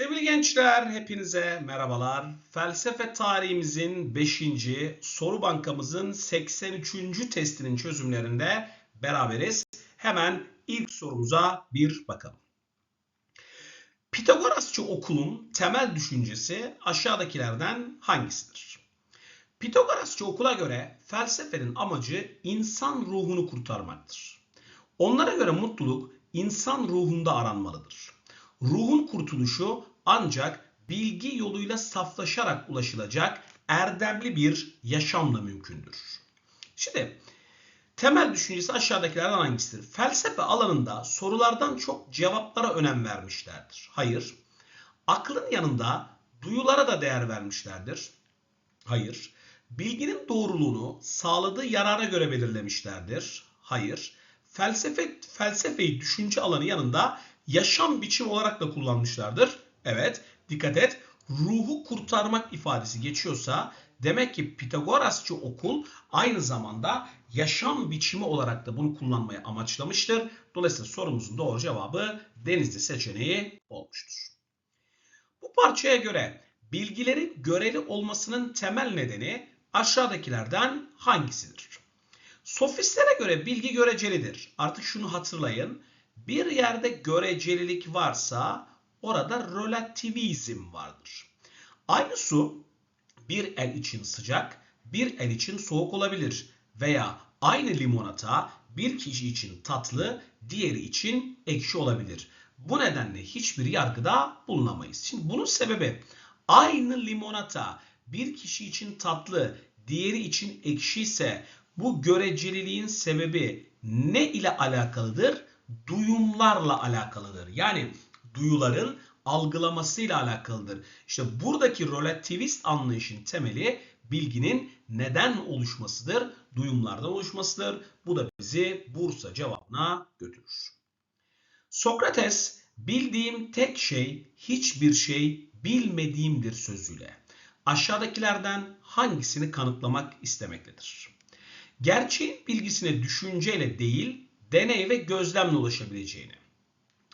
Sevgili gençler, hepinize merhabalar. Felsefe tarihimizin 5. soru bankamızın 83. testinin çözümlerinde beraberiz. Hemen ilk sorumuza bir bakalım. Pitagorasçı okulun temel düşüncesi aşağıdakilerden hangisidir? Pitagorasçı okula göre felsefenin amacı insan ruhunu kurtarmaktır. Onlara göre mutluluk insan ruhunda aranmalıdır. Ruhun kurtuluşu ancak bilgi yoluyla saflaşarak ulaşılacak erdemli bir yaşamla mümkündür. Şimdi temel düşüncesi aşağıdakilerden hangisidir? Felsefe alanında sorulardan çok cevaplara önem vermişlerdir. Hayır. Aklın yanında duyulara da değer vermişlerdir. Hayır. Bilginin doğruluğunu sağladığı yarara göre belirlemişlerdir. Hayır. Felsefe felsefeyi düşünce alanı yanında yaşam biçimi olarak da kullanmışlardır. Evet, dikkat et. Ruhu kurtarmak ifadesi geçiyorsa demek ki Pitagorasçı okul aynı zamanda yaşam biçimi olarak da bunu kullanmayı amaçlamıştır. Dolayısıyla sorumuzun doğru cevabı denizli seçeneği olmuştur. Bu parçaya göre bilgilerin göreli olmasının temel nedeni aşağıdakilerden hangisidir? Sofistlere göre bilgi görecelidir. Artık şunu hatırlayın. Bir yerde görecelilik varsa orada relativizm vardır. Aynı su bir el için sıcak, bir el için soğuk olabilir veya aynı limonata bir kişi için tatlı, diğeri için ekşi olabilir. Bu nedenle hiçbir yargıda bulunamayız. Şimdi bunun sebebi aynı limonata bir kişi için tatlı, diğeri için ekşi ise bu göreceliliğin sebebi ne ile alakalıdır? Duyumlarla alakalıdır. Yani duyuların algılamasıyla alakalıdır. İşte buradaki relativist anlayışın temeli bilginin neden oluşmasıdır? Duyumlardan oluşmasıdır. Bu da bizi Bursa cevabına götürür. Sokrates bildiğim tek şey hiçbir şey bilmediğimdir sözüyle aşağıdakilerden hangisini kanıtlamak istemektedir? Gerçeğin bilgisine düşünceyle değil, deney ve gözlemle ulaşabileceğini.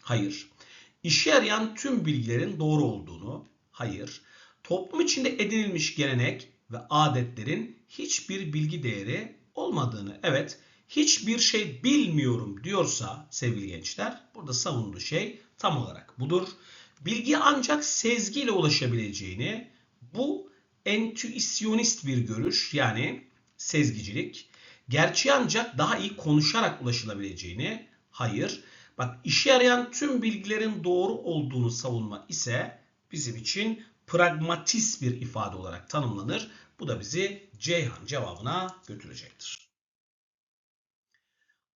Hayır. İşe yarayan tüm bilgilerin doğru olduğunu. Hayır. Toplum içinde edinilmiş gelenek ve adetlerin hiçbir bilgi değeri olmadığını. Evet, hiçbir şey bilmiyorum diyorsa sevgili gençler, burada savunduğu şey tam olarak budur. Bilgi ancak sezgiyle ulaşabileceğini, bu entüisyonist bir görüş yani sezgicilik. Gerçeği ancak daha iyi konuşarak ulaşılabileceğini, hayır. Bak işe yarayan tüm bilgilerin doğru olduğunu savunma ise bizim için pragmatist bir ifade olarak tanımlanır. Bu da bizi Ceyhan cevabına götürecektir.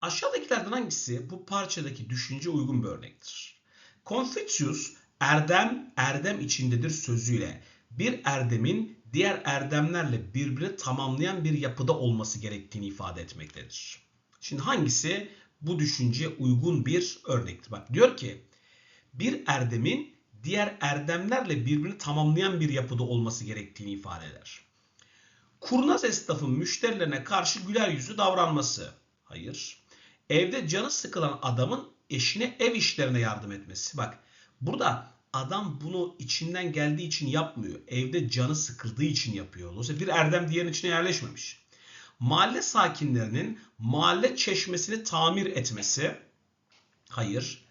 Aşağıdakilerden hangisi bu parçadaki düşünce uygun bir örnektir? Confucius erdem erdem içindedir sözüyle bir erdemin diğer erdemlerle birbirini tamamlayan bir yapıda olması gerektiğini ifade etmektedir. Şimdi hangisi bu düşünceye uygun bir örnektir? Bak diyor ki bir erdemin diğer erdemlerle birbirini tamamlayan bir yapıda olması gerektiğini ifade eder. Kurnaz esnafın müşterilerine karşı güler yüzlü davranması. Hayır. Evde canı sıkılan adamın eşine ev işlerine yardım etmesi. Bak burada adam bunu içinden geldiği için yapmıyor. Evde canı sıkıldığı için yapıyor. Dolayısıyla bir erdem diğerinin içine yerleşmemiş. Mahalle sakinlerinin mahalle çeşmesini tamir etmesi. Hayır.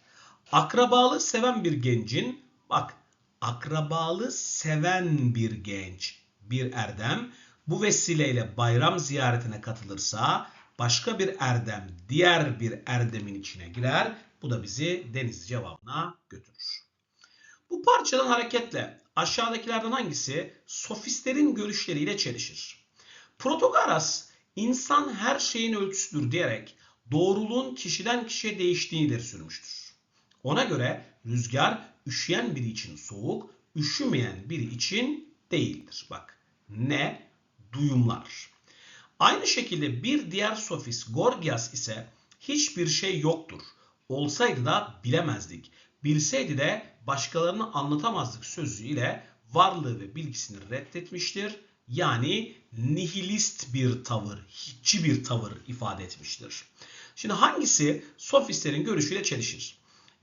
Akrabalığı seven bir gencin bak akrabalığı seven bir genç bir erdem bu vesileyle bayram ziyaretine katılırsa başka bir erdem diğer bir erdemin içine girer. Bu da bizi deniz cevabına götürür. Bu parçadan hareketle aşağıdakilerden hangisi sofistlerin görüşleriyle çelişir? Protagoras insan her şeyin ölçüsüdür diyerek doğruluğun kişiden kişiye değiştiğini ileri sürmüştür. Ona göre rüzgar üşüyen biri için soğuk, üşümeyen biri için değildir. Bak ne? Duyumlar. Aynı şekilde bir diğer sofist Gorgias ise hiçbir şey yoktur. Olsaydı da bilemezdik. Bilseydi de başkalarını anlatamazdık sözüyle varlığı ve bilgisini reddetmiştir. Yani nihilist bir tavır, hiççi bir tavır ifade etmiştir. Şimdi hangisi sofistlerin görüşüyle çelişir?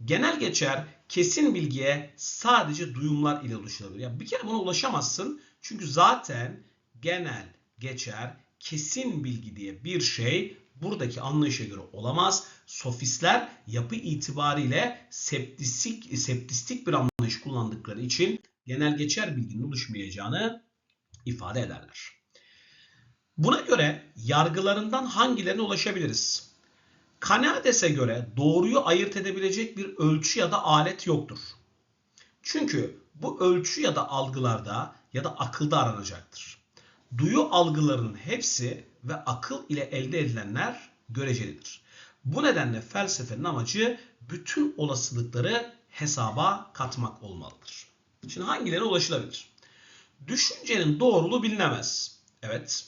Genel geçer kesin bilgiye sadece duyumlar ile ulaşılabilir. Ya bir kere buna ulaşamazsın. Çünkü zaten genel geçer kesin bilgi diye bir şey buradaki anlayışa göre olamaz. Sofistler yapı itibariyle septistik, septistik bir anlayış kullandıkları için genel geçer bilginin oluşmayacağını ifade ederler. Buna göre yargılarından hangilerine ulaşabiliriz? Kanades'e göre doğruyu ayırt edebilecek bir ölçü ya da alet yoktur. Çünkü bu ölçü ya da algılarda ya da akılda aranacaktır. Duyu algılarının hepsi ve akıl ile elde edilenler görecelidir. Bu nedenle felsefenin amacı bütün olasılıkları hesaba katmak olmalıdır. Şimdi hangilerine ulaşılabilir? Düşüncenin doğruluğu bilinemez. Evet.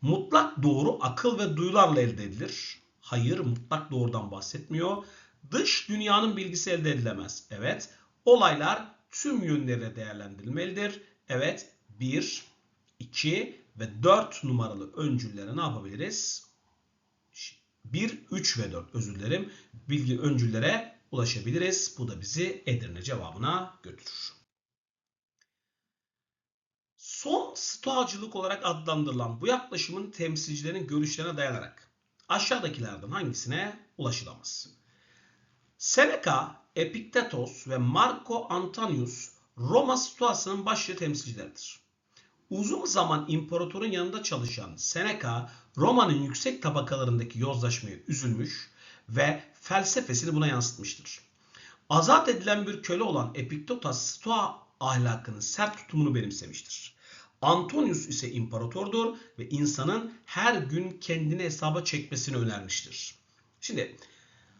Mutlak doğru akıl ve duyularla elde edilir. Hayır, mutlak doğrudan bahsetmiyor. Dış dünyanın bilgisi elde edilemez. Evet. Olaylar tüm yönleriyle değerlendirilmelidir. Evet. 1, 2 ve 4 numaralı öncüllere ne yapabiliriz? 1, 3 ve 4 özür dilerim. Bilgi öncüllere ulaşabiliriz. Bu da bizi Edirne cevabına götürür. Son stoacılık olarak adlandırılan bu yaklaşımın temsilcilerin görüşlerine dayanarak aşağıdakilerden hangisine ulaşılamaz? Seneca, Epiktetos ve Marco Antonius Roma stoasının başlı temsilcileridir. Uzun zaman imparatorun yanında çalışan Seneca, Roma'nın yüksek tabakalarındaki yozlaşmaya üzülmüş ve felsefesini buna yansıtmıştır. Azat edilen bir köle olan Epiktetos stoa ahlakının sert tutumunu benimsemiştir. Antonius ise imparatordur ve insanın her gün kendini hesaba çekmesini önermiştir. Şimdi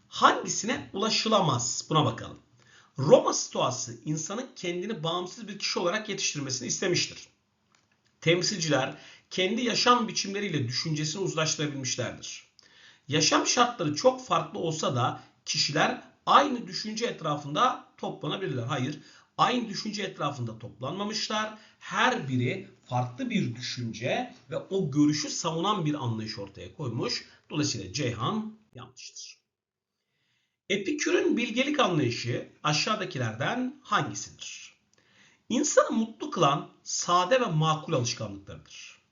hangisine ulaşılamaz buna bakalım. Roma stoası insanın kendini bağımsız bir kişi olarak yetiştirmesini istemiştir. Temsilciler kendi yaşam biçimleriyle düşüncesini uzlaştırabilmişlerdir. Yaşam şartları çok farklı olsa da kişiler aynı düşünce etrafında toplanabilirler. Hayır, aynı düşünce etrafında toplanmamışlar. Her biri farklı bir düşünce ve o görüşü savunan bir anlayış ortaya koymuş. Dolayısıyla Ceyhan yanlıştır. Epikür'ün bilgelik anlayışı aşağıdakilerden hangisidir? İnsanı mutlu kılan sade ve makul alışkanlıklarıdır.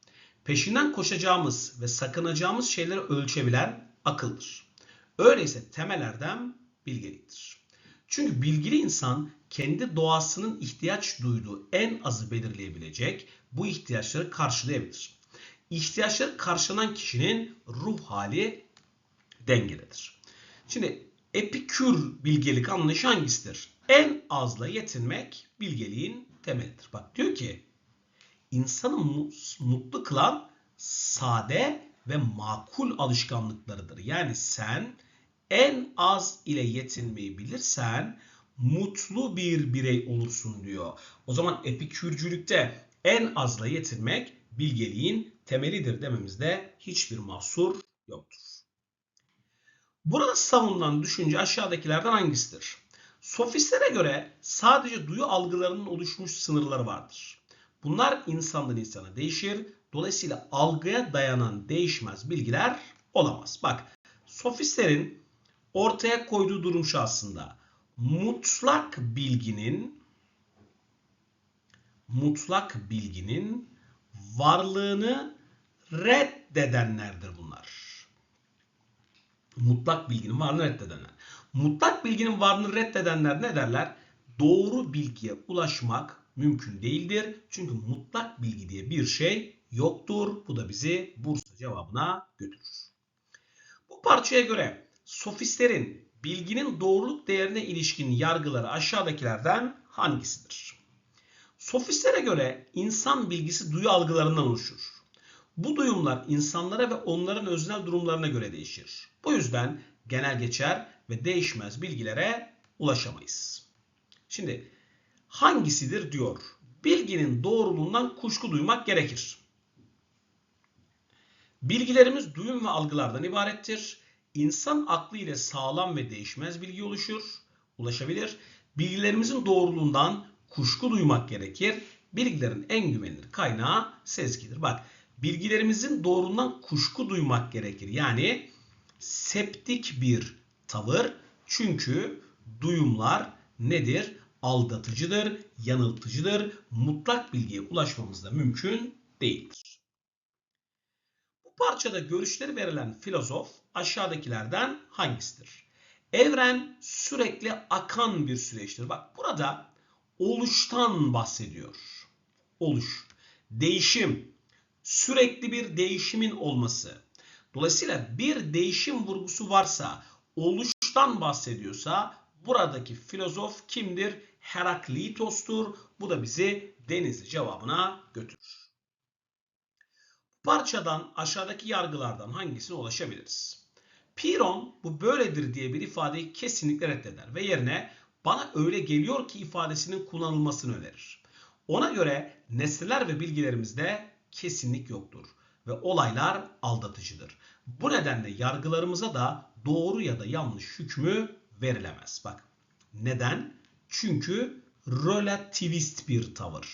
Peşinden koşacağımız ve sakınacağımız şeyleri ölçebilen akıldır. Öyleyse temel erdem bilgeliktir. Çünkü bilgili insan kendi doğasının ihtiyaç duyduğu en azı belirleyebilecek, bu ihtiyaçları karşılayabilir. İhtiyaçları karşılanan kişinin ruh hali dengededir. Şimdi epikür bilgelik anlayışı hangisidir? En azla yetinmek bilgeliğin temelidir. Bak diyor ki insanı mutlu kılan sade ve makul alışkanlıklarıdır. Yani sen en az ile yetinmeyi bilirsen mutlu bir birey olursun diyor. O zaman epikürcülükte en azla yetinmek bilgeliğin temelidir dememizde hiçbir mahsur yoktur. Burada savunulan düşünce aşağıdakilerden hangisidir? Sofistlere göre sadece duyu algılarının oluşmuş sınırları vardır. Bunlar insandan insana değişir. Dolayısıyla algıya dayanan değişmez bilgiler olamaz. Bak sofistlerin ortaya koyduğu durum şu aslında. Mutlak bilginin mutlak bilginin varlığını reddedenlerdir bunlar. Mutlak bilginin varlığını reddedenler. Mutlak bilginin varlığını reddedenler ne derler? Doğru bilgiye ulaşmak mümkün değildir. Çünkü mutlak bilgi diye bir şey yoktur. Bu da bizi Bursa cevabına götürür. Bu parçaya göre sofistlerin bilginin doğruluk değerine ilişkin yargıları aşağıdakilerden hangisidir? Sofistlere göre insan bilgisi duyu algılarından oluşur. Bu duyumlar insanlara ve onların öznel durumlarına göre değişir. Bu yüzden genel geçer ve değişmez bilgilere ulaşamayız. Şimdi hangisidir diyor. Bilginin doğruluğundan kuşku duymak gerekir. Bilgilerimiz duyum ve algılardan ibarettir. İnsan aklı ile sağlam ve değişmez bilgi oluşur, ulaşabilir. Bilgilerimizin doğruluğundan kuşku duymak gerekir. Bilgilerin en güvenilir kaynağı sezgidir. Bak bilgilerimizin doğruluğundan kuşku duymak gerekir. Yani septik bir tavır. Çünkü duyumlar nedir? Aldatıcıdır, yanıltıcıdır, mutlak bilgiye ulaşmamız da mümkün değildir. Parçada görüşleri verilen filozof aşağıdakilerden hangisidir? Evren sürekli akan bir süreçtir. Bak burada oluştan bahsediyor. Oluş, değişim, sürekli bir değişimin olması. Dolayısıyla bir değişim vurgusu varsa, oluştan bahsediyorsa buradaki filozof kimdir? Heraklitos'tur. Bu da bizi Denizli cevabına götürür. Parçadan aşağıdaki yargılardan hangisine ulaşabiliriz? Piron bu böyledir diye bir ifadeyi kesinlikle reddeder ve yerine bana öyle geliyor ki ifadesinin kullanılmasını önerir. Ona göre nesneler ve bilgilerimizde kesinlik yoktur ve olaylar aldatıcıdır. Bu nedenle yargılarımıza da doğru ya da yanlış hükmü verilemez. Bak neden? Çünkü relativist bir tavır.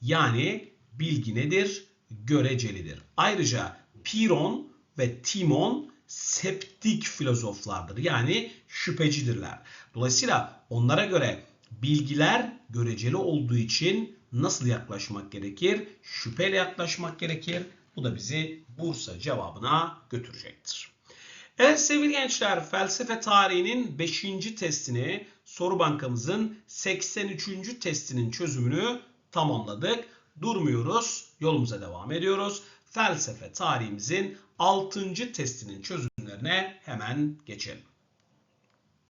Yani bilgi nedir? Görecelidir. Ayrıca Piron ve Timon septik filozoflardır. Yani şüphecidirler. Dolayısıyla onlara göre bilgiler göreceli olduğu için nasıl yaklaşmak gerekir? Şüpheyle yaklaşmak gerekir. Bu da bizi Bursa cevabına götürecektir. Evet sevgili gençler felsefe tarihinin 5. testini soru bankamızın 83. testinin çözümünü tamamladık. Durmuyoruz. Yolumuza devam ediyoruz. Felsefe tarihimizin 6. testinin çözümlerine hemen geçelim.